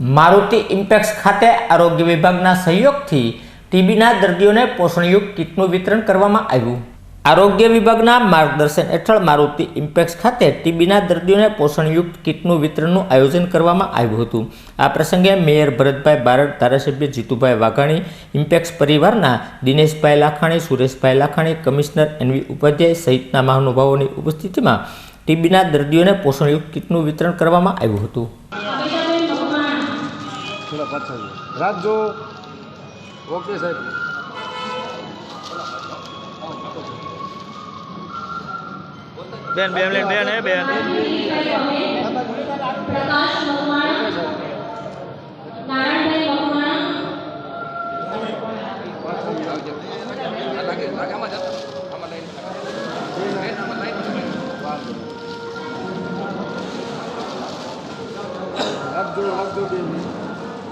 મારુતિ ઇમ્પેક્સ ખાતે આરોગ્ય વિભાગના સહયોગથી ટીબીના દર્દીઓને પોષણયુક્ત કીટનું વિતરણ કરવામાં આવ્યું. આરોગ્ય વિભાગના માર્ગદર્શન હેઠળ મારુતિ ઇમ્પેક્સ ખાતે ટીબીના દર્દીઓને પોષણયુક્ત કીટનું વિતરણનું આયોજન કરવામાં આવ્યું હતું. આ પ્રસંગે મેયર ભરતભાઈ બારડ, ધારાસભ્ય જીતુભાઈ વાઘાણી, ઇમ્પેક્સ પરિવારના Dineshbhai Lakhani, Sureshbhai Lakhani, commissioner N V Upadhyay સહિતના મહાનુભાવોની ઉપસ્થિતિમાં ટીબીના દર્દીઓને પોષણયુક્ત કીટનું વિતરણ કરવામાં આવ્યું હતું. થોડા પાછા રાખજો ઓકે સાહેબ. બેન બે મિનિટ બેન હે બેન. પ્રકાશ નારાયણભાઈ મકવાણા રાખજો રાખજો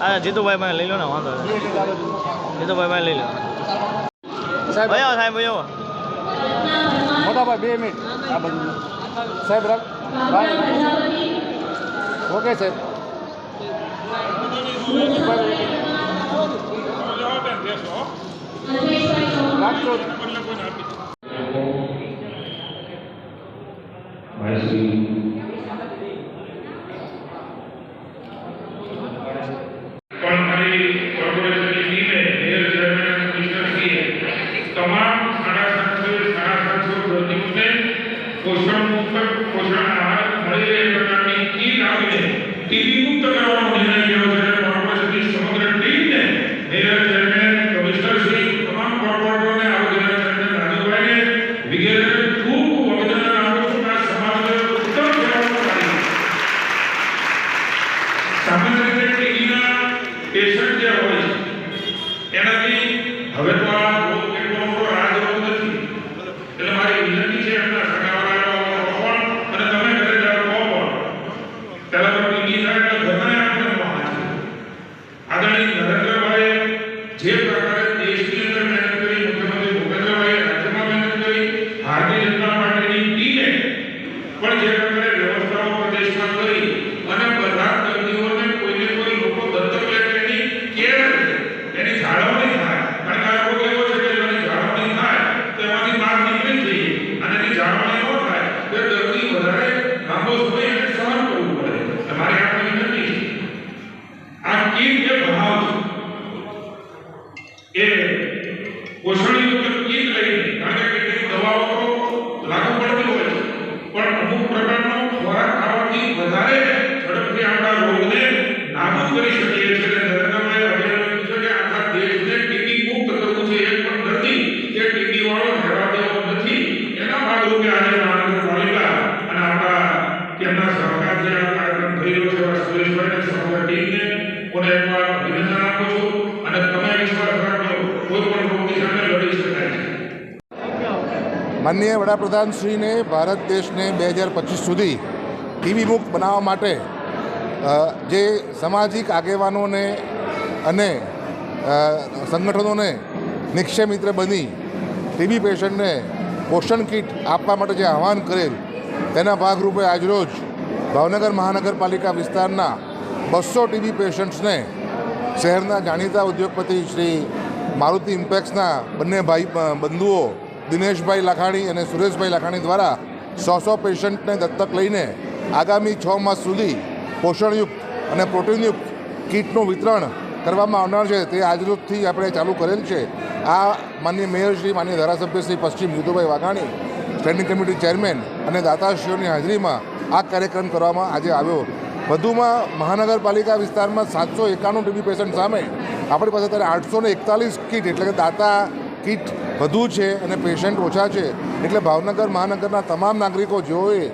હા જીતુભાઈ પાસે લઈ લો ને વાંધો જીતુભાઈ પાસે લઈ લો. સાહેબ ભયો સાહેબ ભયો મોટા ભાઈ બે મિનિટ. આ બાજુ. સાહેબ રાખ. ભાઈ. ઓકે સાહેબ. રાખજો. ભાઈ શ્રી પણ મારી કોર્પોરેશનની ટીમે મેયર ચેરમેન કમિશનરશ્રીએ તમામ સાડા સાતસો સાડા સાતસો દર્દીઓને પોષણ મુક્ત પોષણ આહાર મળી રહે એ પ્રકારની કીટ આપીને ટીબી મુક્ત કરવાનો નિર્ણય લેવો છે અને કોર્પોરેશનની સમગ્ર ટીમને મેયર ચેરમેન કમિશનરશ્રી તમામ કોર્પોરેટરોને આરોગ્યના ચેરમેન રાજુભાઈને વગેરેને ખૂબ ખૂબ અભિનંદન આપું છું કે આ સમાજને ઉત્તમ સેવાઓ કરી સામાન્ય રીતે ટીબીના પેશન્ટ જે હોય છે એનાથી હવે તો આ રોગ એટલો મોટો રાજરોગ નથી એટલે મારી વિનંતી છે એમના સગાવાળાઓ પણ અને તમે ઘરે જાઓ કહો પણ પહેલા તો ટીબી થાય એટલે બધાને આપણે મહાન આદરણીય નરેન્દ્રભાઈએ જે પ્રકારે દેશની અંદર મહેનત કરી મુખ્યમંત્રી ભૂપેન્દ્રભાઈએ રાજ્યમાં મહેનત કરી ભારતીય જનતા પાર્ટીની ટીમે પણ જે પ્રકારે વ્યવસ્થાઓ પ્રદેશમાં કરી અને બધા દર્દીઓને કોઈને કોઈ લોકો દત્તક લે તો એની કેર લે, એની જાળવણી થાય. કારણ આ જાળવણી થાય, તો એમાંથી બહાર નીકળી જઈએ અને એની ન થાય, તો દર્દી વધારે લાંબો સમય સહન કરવું પડે. એટલે મારી આપને વિનંતી આ કીટ જે ભાવ એ પોષણયુક્ત કીટ લઈને, કારણ કે કેટલીક દવાઓ તો લાગુ પડતી હોય પણ અમુક પ્રકારનો ખોરાક ખાવાથી વધારે ઝડપથી આપણા રોગને નાબૂદ કરી શકીએ છીએ અને નરેન્દ્રભાઈ અભિયાન છે કે આખા દેશને ટીબી મુક્ત કરવું છે એક પણ દર્દી કે ટીબી વાળો રહેવા દેવો નથી એના ભાગરૂપે આજે મહાનગરપાલિકા અને આપણા તેમના સહકારથી આ કાર્યક્રમ થઈ છે એવા સમગ્ર ટીમને હું એકવાર અભિનંદન આપું છું અને તમે વિશ્વાસ રાખજો કોઈ પણ રોગની સામે લડી શકાય છે. માનનીય વડાપ્રધાનશ્રીને ભારત દેશને બે હજાર પચીસ સુધી ટીબી મુક્ત બનાવવા માટે જે સામાજિક આગેવાનોને અને સંગઠનોને નિક્ષય મિત્ર બની, ટીબી પેશન્ટને પોષણ કીટ આપવા માટે જે આહવાન કરેલ તેના ભાગરૂપે આજરોજ ભાવનગર મહાનગરપાલિકા વિસ્તારના બસો ટીબી પેશન્ટ્સને શહેરના જાણીતા ઉદ્યોગપતિ શ્રી મારુતિ ઇમ્પેક્સના બંને ભાઈ બંધુઓ દિનેશભાઈ લાખાણી અને સુરેશભાઈ લાખાણી દ્વારા સો સો પેશન્ટને દત્તક લઈને આગામી છ માસ સુધી પોષણયુક્ત અને પ્રોટીનયુક્ત કીટનું વિતરણ કરવામાં આવનાર છે. તે આજરોજથી આપણે ચાલુ કરેલ છે. આ માનનીય મેયર શ્રી માનનીય ધારાસભ્ય શ્રી પશ્ચિમ Jitubhai Vaghani, standing committee chairman અને દાતાશ્રીઓની હાજરીમાં આ કાર્યક્રમ કરવામાં આજે આવ્યો. વધુમાં મહાનગરપાલિકા વિસ્તારમાં સાતસો એકાણું ટીબી પેશન્ટ સામે આપણી પાસે અત્યારે આઠસો ને એકતાલીસ કીટ એટલે કે દાતા કીટ વધુ છે અને પેશન્ટ ઓછા છે. એટલે ભાવનગર મહાનગરના તમામ નાગરિકો જેઓએ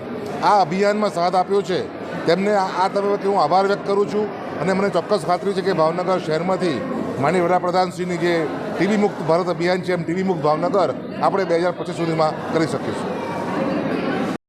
આ અભિયાનમાં સાથ આપ્યો છે, તેમને આ તબક્કે હું આભાર વ્યક્ત કરું છું અને મને ચોક્કસ ખાતરી છે કે ભાવનગર શહેરમાંથી માનીય વડાપ્રધાનશ્રીની જે ટીબી મુક્ત ભારત અભિયાન છે એમ ટીબી મુક્ત ભાવનગર આપણે બે હજાર પચીસ સુધીમાં કરી શકીશું.